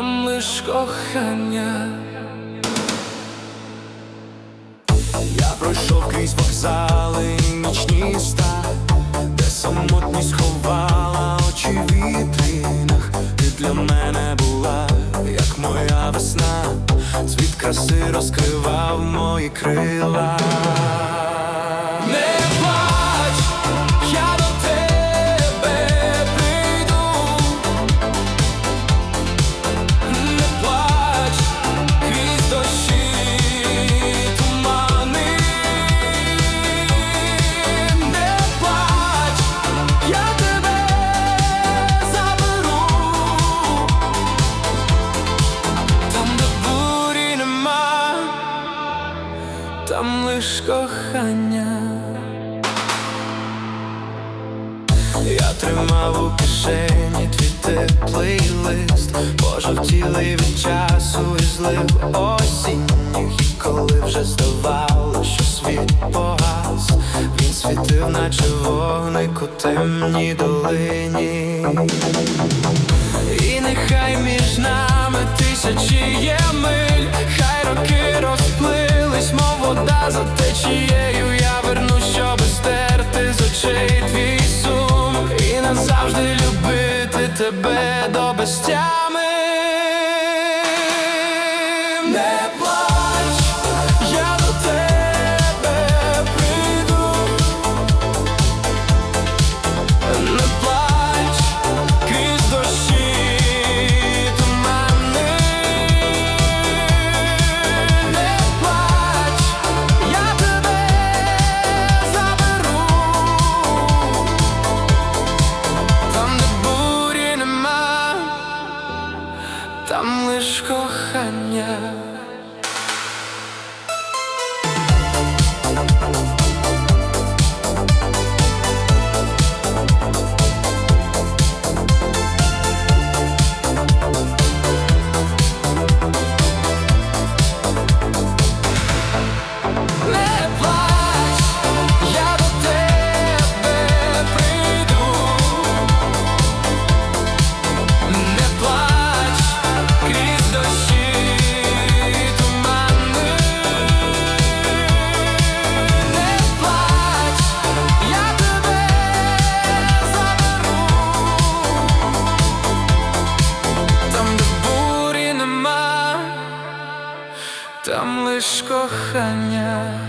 лиш кохання. Я пройшов крізь вокзали нічні ста, де самотність ховала очі в вітринах. Ти для мене була, як моя весна, світ краси розкривав мої крила. Там кохання. Я тримав у кишені твій теплий лист, пожовтілий від часу і злив осінніх, і коли вже здавало, що світ погас, він світив, наче вогник у темній долині. І нехай між нами тисячі є миль, хай роки за течією. Я вернусь, щоб стерти з очей твій сум і назавжди любити тебе до безтями. Там лиш кохання. Там лиш кохання.